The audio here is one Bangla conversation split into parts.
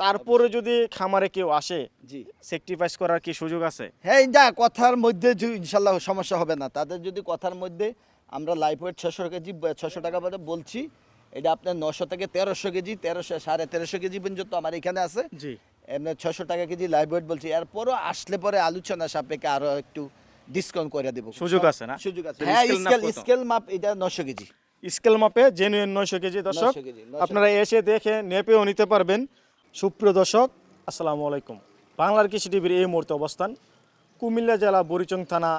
তারপরে যদি খামারে কেউ আসে জি। স্যাক্রিফাইস করার কি সুযোগ আছে? হ্যাঁ যা কথার মধ্যে ইনশাল্লাহ সমস্যা হবে না। তাদের যদি কথার মধ্যে আমরা লাইফ ওয়েট ছশো কেজি ছশো টাকা বাদে বলছি এটা আপনার নশো থেকে তেরোশো কেজি তেরোশো সাড়ে তেরোশো কেজি পর্যন্ত আমার এখানে আছে। জি। এমনি ছশো টাকা কেজি লাইভ ওয়েট বলছি। এরপরও আসলে পরে আলোচনা সাপেক্ষে আরও একটু ডিসকাউন্ট করে দেবো। সুযোগ আছে না? সুযোগ আছে। হ্যাঁ স্কেল স্কেল মাপ এটা নশো কেজি। স্কেল মাপে জেনুইন নয়শো কেজি দর্শক। 900 কেজি, আপনারা এসে দেখে নেপেও নিতে পারবেন। সুপ্রিয় দর্শক, আসসালামু আলাইকুম। বাংলার কৃষি টিভির এই মুহূর্তে অবস্থান কুমিল্লা জেলা বরিচং থানা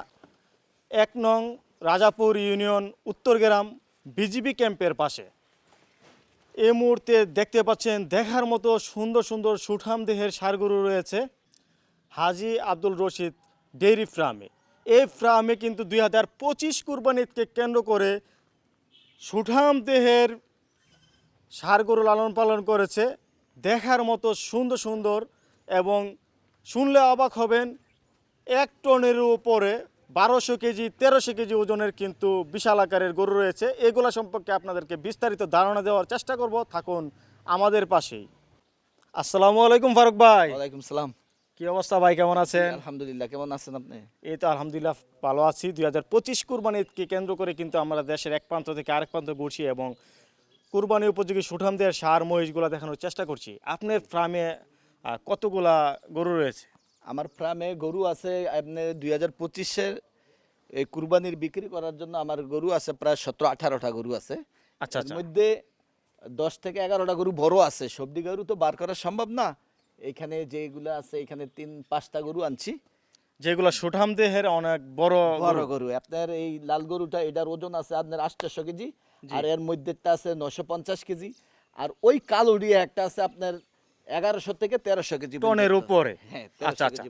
এক নং রাজাপুর ইউনিয়ন উত্তর উত্তরগ্রাম বিজিবি ক্যাম্পের পাশে। এই মুহূর্তে দেখতে পাচ্ছেন, দেখার মতো সুন্দর সুন্দর সুঠাম দেহের সারগরু রয়েছে হাজি আব্দুল রশিদ ডেইরি ফার্মে। এই ফার্মে কিন্তু দুই হাজার পঁচিশ কুরবানিকে কেন্দ্র করে সুঠাম দেহের সারগরু লালন পালন করেছে দেখার মতো সুন্দর সুন্দর এবং শুনলে অবাক হবেন এক টনের উপরে বারোশো কেজি তেরোশো কেজি ওজনের কিন্তু বিশাল আকারের গরু রয়েছে। এগুলা সম্পর্কে আপনাদেরকে বিস্তারিত ধারণা দেওয়ার চেষ্টা করব। থাকুন আমাদের পাশেই। আসসালামু আলাইকুম ফারুক ভাই। ওয়ালাইকুম সালাম। কি অবস্থা ভাই কেমন আছেন? আলহামদুলিল্লাহ কেমন আছেন আপনি? এই তো আলহামদুলিল্লাহ ভালো আছি। দুই হাজার পঁচিশ কুরবানিকে কেন্দ্র করে কিন্তু আমরা দেশের এক প্রান্ত থেকে আরেক প্রান্ত ঘুরছি এবং কুরবানি উপযোগী সুঠামদের সার মহিষগুলো দেখানোর চেষ্টা করছি। আপনার ফার্মে কতগুলা গরু রয়েছে? আমার ফার্মে গরু আছে আপনি দুই হাজার পঁচিশের এই কুরবানির বিক্রি করার জন্য আমার গরু আছে প্রায় সতেরো আঠারোটা গরু আছে। আচ্ছা আচ্ছা। মধ্যে দশ থেকে এগারোটা গরু বড় আছে। সবজি গরু তো বার করা সম্ভব না। এখানে যেগুলো আছে এখানে তিন পাঁচটা গরু আনছি। যেগুলো সুঠাম দেহের অনেক বড় বড় গরু। গরু। আপনার এই লাল গরুটা এটার ওজন আছে আপনার আটশো কেজি। আর এর মধ্যেটা আছে নশো পঞ্চাশ কেজি। আর ওই কালোডিয়া একটা আছে আপনার এগারোশো থেকে তেরোশো কেজি টনের উপরে? হ্যাঁ আচ্ছা আচ্ছা।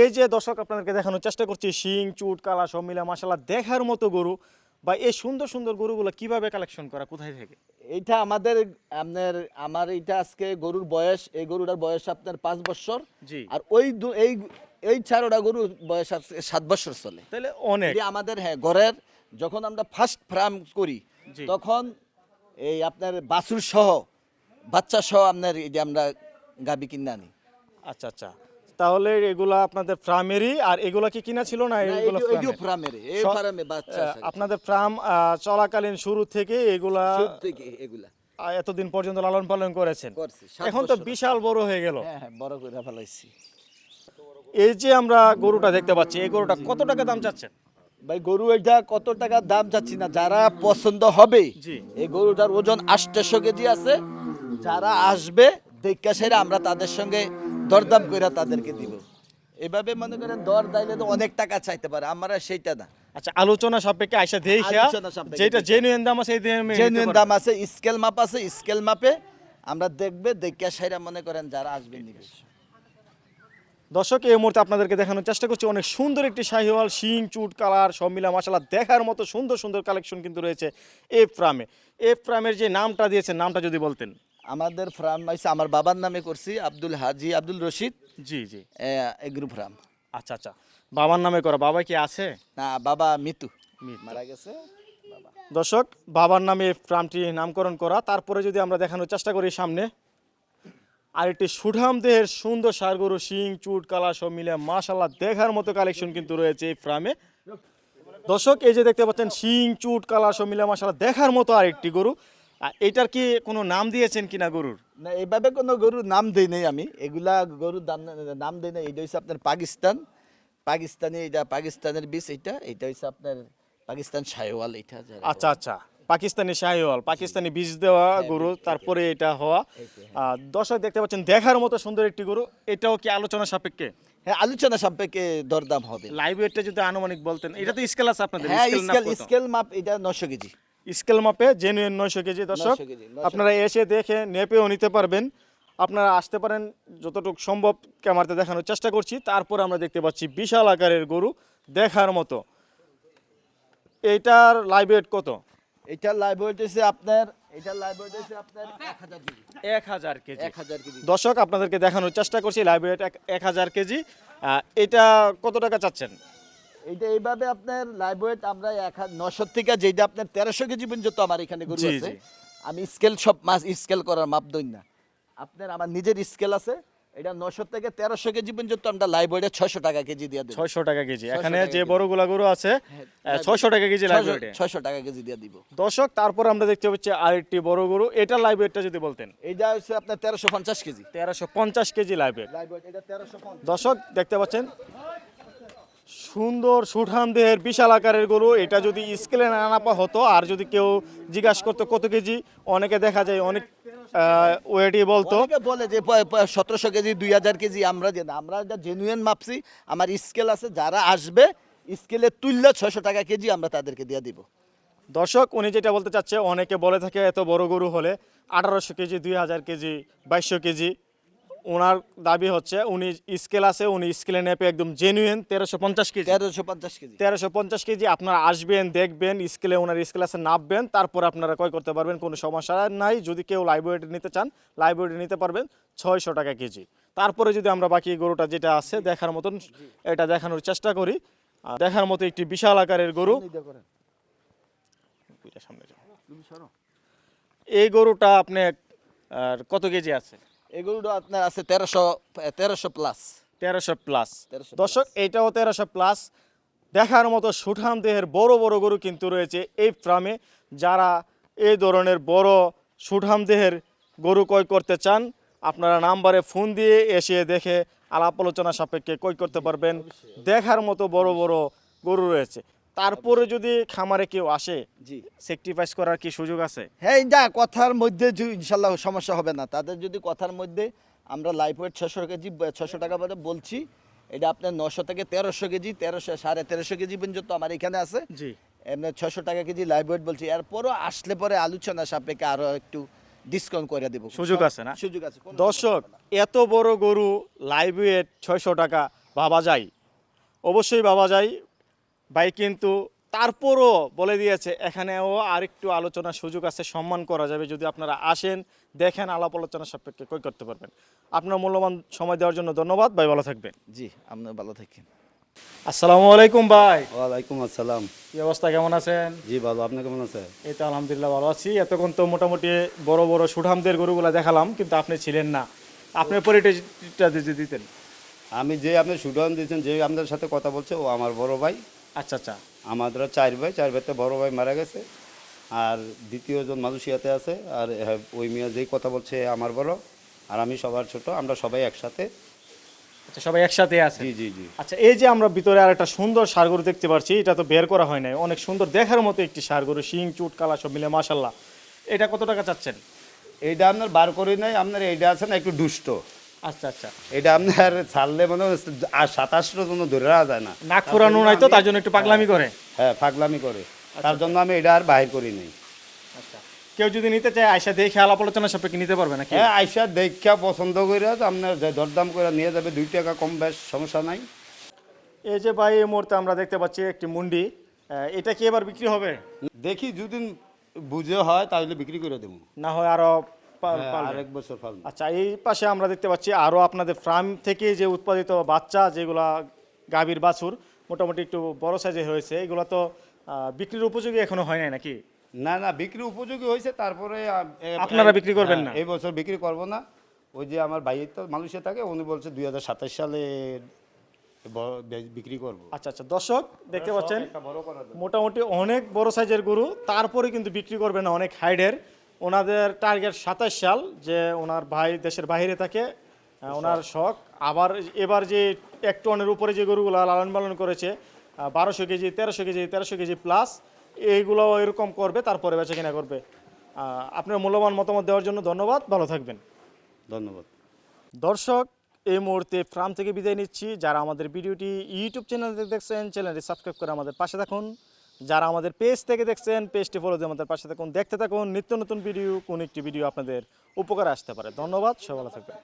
এই যে দর্শক আপনাদেরকে দেখানোর চেষ্টা করছি শিং চুট কালা সব মিলা মাসালা দেখার মতো গরু। বা এই সুন্দর সুন্দর গরুগুলো কীভাবে কালেকশন করা কোথায় থেকে? এইটা আমাদের আপনার আমার এইটা আজকে গরুর বয়স এই গরুটার বয়স আপনার পাঁচ বছর। জি। আর ওই এই এই চারোটা গরুর বয়স সাত বছর চলে। তাহলে অনেক। আমাদের হ্যাঁ ঘরের যখন আমরা ফার্স্ট ফার্ম করি। তখন এই আপনার বাছুর সহ বাচ্চা সহ আপনার এই যে আমরা গাবি কিনে আনি। আচ্ছা আচ্ছা। তাহলে এগুলা আপনাদের ফার্মেরই আর এগুলা কি কিনা ছিল না? এগুলো? ফার্মের এই ফার্মে বাচ্চা আপনাদের ফার্ম চলাকালীন শুরু থেকে এগুলা সব থেকে এগুলা। এতদিন পর্যন্ত লালন পালন করেছেন। এখন তো বিশাল বড় হয়ে গেল। হ্যাঁ হ্যাঁ বড় করে ফেলাইছি। এই যে আমরা গরুটা দেখতে পাচ্ছি এই গরুটা কত টাকা দাম চাচ্ছেন? ভাই গরু এটা কত টাকা দাম চাচ্ছি না যারা পছন্দ হবে এই গরুটার ওজন আটশো কেজি আছে যারা আসবে দেখা সেরে আমরা তাদের সঙ্গে দরদাম করে তাদেরকে দিব। এভাবে মনে করেন দর দাইলে তো অনেক টাকা চাইতে পারে আমরা সেইটা না। আচ্ছা আলোচনা সাপেক্ষে আইসা দেখা আলোচনা যেটা জেনুইন দাম আছে জেনুইন দাম আছে স্কেল মাপ আছে স্কেল মাপে আমরা দেখবে দেখা সেরা মনে করেন যারা আসবে নিবে। দর্শক এই মুহূর্তে আপনাদেরকে দেখানোর চেষ্টা করছি অনেক সুন্দর একটি শাহিওয়াল শিং চুট কালার সব মিলা মশলা দেখার মতো সুন্দর সুন্দর কালেকশন কিন্তু রয়েছে এই ফ্রামে এই ফ্রামের যে নামটা দিয়েছেন নামটা যদি বলতেন। আমাদের ফ্রাম হয়েছে আমার বাবার নামে করছি আব্দুল হাজি আব্দুল রশিদ। জি জি। এগ্রু ফার্ম আচ্ছা আচ্ছা। বাবার নামে করা বাবা কি আছে? না বাবা মিতু। মারা গেছে দর্শক বাবার নামে ফার্মটি নামকরণ করা তারপরে যদি আমরা দেখানোর চেষ্টা করি সামনে আর একটি সুঠাম দেহের সুন্দর সারগরু শিং চুট কালা সব মিলে মাশাল্লাহ দেখার মতো কালেকশন কিন্তু রয়েছে এই ফার্মে দর্শক এই যে দেখতে পাচ্ছেন শিং চুট কালা সব মিলে মাশাল্লাহ দেখার মতো আরেকটি গরু। আর এটার কি কোনো নাম দিয়েছেন কিনা গরুর? না এইভাবে কোনো গরুর নাম দেই নাই আমি। এগুলা গরুর দাম নাম দেই নাই। এটা হচ্ছে আপনার পাকিস্তান। পাকিস্তানি এটা পাকিস্তানের বীজ এটা এটা হচ্ছে আপনার পাকিস্তান শাহওয়াল এটা আচ্ছা আচ্ছা। পাকিস্তানি শাহিওয়াল পাকিস্তানি বীজ দেওয়া গরু তারপরে এটা হওয়া। আর দর্শক দেখতে পাচ্ছেন দেখার মতো সুন্দর একটি গরু। এটাও কি আলোচনা সাপেক্ষে? হ্যাঁ আলোচনা সাপেক্ষে দরদাম হবে। লাইভ ওয়েটটা যদি আনুমানিক বলতেন এটা তো স্কেল আছে আপনাদের হ্যাঁ স্কেল স্কেল মাপ এটা নশো কেজি। স্কেল মাপে জেনুইন নয়শো কেজি দর্শক। 900 কেজি, 900 আপনারা এসে দেখে নেপেও নিতে পারবেন। আপনারা আসতে পারেন যতটুকু সম্ভব ক্যামেরাতে দেখানোর চেষ্টা করছি। তারপর আমরা দেখতে পাচ্ছি বিশাল আকারের গরু দেখার মতো। এইটার লাইভ ওয়েট কত? এটা লাইভ হইতেছে আপনার এটা লাইভ হইতেছে আপনার এক হাজার কেজি। এক হাজার কেজি। এক হাজার কেজি দর্শক আপনাদেরকে দেখানোর চেষ্টা করছি লাইভ ওয়েট এক হাজার কেজি। এটা কত টাকা চাচ্ছেন? এইটা এইভাবে আপনার লাইভ ওয়েট আমরা এক নশো থেকে যেটা আপনার তেরোশো কেজি পর্যন্ত আমার এখানে গরু আছে। আমি স্কেল সব মাছ স্কেল করার মাপ দই না। আপনার আমার নিজের স্কেল আছে। এটা নশো থেকে তেরোশো কেজি পর্যন্ত আমরা লাইভ ওয়েটে ছয়শো টাকা কেজি দিয়ে দেবো। ছয়শো টাকা কেজি। এখানে যে কেজি। বড়গুলা গরু আছে ছয়শো টাকা কেজি লাইভ ওয়েটে ছয়শো টাকা কেজি দিয়ে দিব। দর্শক তারপর আমরা দেখতে পাচ্ছি আরেকটি বড় গরু। এটা লাইভ ওয়েটটা যদি বলতেন। এইটা হচ্ছে আপনার তেরোশো পঞ্চাশ কেজি। তেরোশো পঞ্চাশ KG live weight live weight এটা তেরোশো পঞ্চাশ। দর্শক দেখতে পাচ্ছেন? সুন্দর সুঠাম দেহের বিশাল আকারের গরু। এটা যদি স্কেলে না নাপা হতো আর যদি কেউ জিজ্ঞাসা করতো কত কেজি অনেকে দেখা যায় অনেক ওয়েটই বলতো। বলে যে সতেরোশো কেজি দুই হাজার কেজি আমরা যে আমরা এটা জেনুইন মাপছি আমার স্কেল আছে যারা আসবে স্কেলে তুললে ছয়শো টাকা কেজি আমরা তাদেরকে দিয়ে দিব। দর্শক উনি যেটা বলতে চাচ্ছে অনেকে বলে থাকে এত বড় গরু হলে আঠারোশো কেজি দুই হাজার কেজি বাইশশো কেজি ওনার দাবি হচ্ছে উনি স্কেল আছে উনি স্কেলে নেপে একদম জেনুইন তেরোশো পঞ্চাশ কেজি। তেরোশো পঞ্চাশ কেজি। তেরোশো পঞ্চাশ কেজি আপনারা আসবেন দেখবেন স্কেলে ওনার স্কেল আছে নামবেন তারপর আপনারা ক্রয় করতে পারবেন কোনো সমস্যা নাই। যদি কেউ লাইব্রেরি নিতে চান লাইব্রেরি নিতে পারবেন ছয়শো টাকা কেজি। তারপরে যদি আমরা বাকি গরুটা যেটা আছে দেখার মতন এটা দেখানোর চেষ্টা করি। দেখার মতো একটি বিশাল আকারের গরু। সামনে এই গরুটা আপনি কত কেজি আছে? এগুলো আপনার আছে তেরোশো তেরোশো প্লাস তেরোশো প্লাস 1300 দর্শক এইটাও তেরোশো প্লাস দেখার মতো সুঠাম দেহের বড় বড় গরু কিন্তু রয়েছে এই ফার্মে। যারা এই ধরনের বড় সুঠাম দেহের গরু ক্রয় করতে চান আপনারা নাম্বারে ফোন দিয়ে এসে দেখে আলাপ আলোচনা সাপেক্ষে ক্রয় করতে পারবেন। দেখার মতো বড় বড় গরু রয়েছে। তারপরে যদি খামারে কেউ আসে জি। স্যাক্রিফাইস করার কি সুযোগ আছে? হ্যাঁ যা কথার মধ্যে ইনশাল্লাহ সমস্যা হবে না। তাদের যদি কথার মধ্যে আমরা লাইফ ওয়েট ছশো কেজি ছশো টাকা বাদে বলছি এটা আপনার নশো থেকে তেরোশো কেজি তেরোশো সাড়ে তেরোশো কেজি পর্যন্ত আমার এখানে আছে। জি। এমনি ছশো টাকা কেজি লাইভ ওয়েট বলছি। এরপরও আসলে পরে আলোচনা সাপেক্ষে আরও একটু ডিসকাউন্ট করে দেবো। সুযোগ আছে না? সুযোগ আছে কোনো দর্শক এত বড় গরু লাইভ ওয়েট ছয়শো টাকা ভাবা যায়? অবশ্যই ভাবা যায়। ভাই কিন্তু তারপরও বলে দিয়েছে এখানেও আরেকটু আলোচনার সুযোগ আছে সম্মান করা যাবে। যদি আপনারা আসেন দেখেন আলাপ আলোচনা সাপেক্ষে কই করতে পারবেন। আপনার মূল্যবান সময় দেওয়ার জন্য ধন্যবাদ ভাই ভালো থাকবেন। জি আপনার ভালো থাকেন। আসসালামু আলাইকুম ভাই। ওয়ালাইকুম আসসালাম। কি অবস্থা কেমন আছেন? জি ভালো। আপনি কেমন আছেন? এই তো আলহামদুলিল্লাহ ভালো আছি। এতক্ষণ তো মোটামুটি বড় বড় সুঠামদের গরুগুলা দেখালাম কিন্তু আপনি ছিলেন না। আপনার পরিচয়টা যদি দিতেন। আমি যে আপনি সুডাউন দিয়েছেন যে আপনাদের সাথে কথা বলছে ও আমার বড় ভাই। আচ্ছা আচ্ছা। আমাদের চার ভাই চার ভাইতে বড় ভাই মারা গেছে আর দ্বিতীয়জন মালয়েশিয়াতে আছে আর ওই মিয়া যেই কথা বলছে আমার বড় আর আমি সবার ছোট আমরা সবাই একসাথে। আচ্ছা সবাই একসাথে আছে জি জি জি। আচ্ছা এই যে আমরা ভিতরে আর একটা সুন্দর সারগরু দেখতে পাচ্ছি এটা তো বের করা হয় নাই। অনেক সুন্দর দেখার মতো একটি সারগরু শিং চুট কালা সব মিলে মাশাল্লাহ এটা কত টাকা চাচ্ছেন? এইটা আপনার বার করি নাই আপনার এইটা আছে না একটু দুষ্ট। আচ্ছা আচ্ছা। এটা আপনার ছাড়লে মানে আর সাতাশটার জন্য ধরে রাখা যায় না। নাক ফুরানো নাই তো তার জন্য একটু পাগলামি করে। হ্যাঁ ফাগলামি করে। তার জন্য আমি এটা আর বাহির করি নাই। আচ্ছা। কেউ যদি নিতে চায় আয়সা দেখে আলাপ আলোচনা সাপেক্ষে নিতে পারবে নাকি? হ্যাঁ আইসা দেখা পছন্দ করে আপনার যে দরদাম করে নিয়ে যাবে দুই টাকা কম বেশ সমস্যা নাই। এই যে ভাই এই মুহূর্তে আমরা দেখতে পাচ্ছি একটি মুন্ডি। এটা কি এবার বিক্রি হবে? দেখি যদি বুঝে হয় তাহলে বিক্রি করে দেবো। না হয় আরও হ্যাঁ? আরেক বছর ফালবো আচ্ছা এই পাশে আমরা দেখতে পাচ্ছি আরও আপনাদের ফার্ম থেকে যে উৎপাদিত বাচ্চা যেগুলা গাভীর বাছুর মোটামুটি একটু বড় সাইজে হয়েছে এগুলো তো বিক্রির উপযোগী এখনও হয় নাই নাকি? না না বিক্রি উপযোগী হয়েছে তারপরে আপনারা বিক্রি করবেন হ্যাঁ, না? এই বছর বিক্রি করব না। ওই যে আমার ভাই তো মানুষে থাকে উনি বলছে দুই হাজার সাতাশ সালে বিক্রি করব। আচ্ছা আচ্ছা দর্শক দেখতে পাচ্ছেন। মোটামুটি অনেক বড় সাইজের গরু তারপরে কিন্তু বিক্রি করবে না অনেক হাইডের ওনাদের টার্গেট সাতাশ সাল যে ওনার ভাই দেশের বাইরে থাকে ওনার শখ। আবার এবার যে এক টনের উপরে যে গরুগুলো লালন পালন করেছে বারোশো কেজি তেরোশো কেজি তেরোশো কেজি প্লাস এইগুলো এরকম করবে তারপরে বেচা কিনা করবে। আপনার মূল্যবান মতামত দেওয়ার জন্য ধন্যবাদ ভালো থাকবেন। ধন্যবাদ। দর্শক এই মুহূর্তে ফার্ম থেকে বিদায় নিচ্ছি। যারা আমাদের ভিডিওটি ইউটিউব চ্যানেল দেখছেন চ্যানেলটি সাবস্ক্রাইব করে আমাদের পাশে থাকুন। যারা আমাদের পেজ থেকে দেখছেন পেজটি ফলো দিয়ে আমাদের পাশে থাকুন। দেখতে থাকুন, নিত্য নতুন ভিডিও কোন একটি ভিডিও আপনাদের উপকার আসতে পারে। ধন্যবাদ, সবাই ভালো থাকবেন।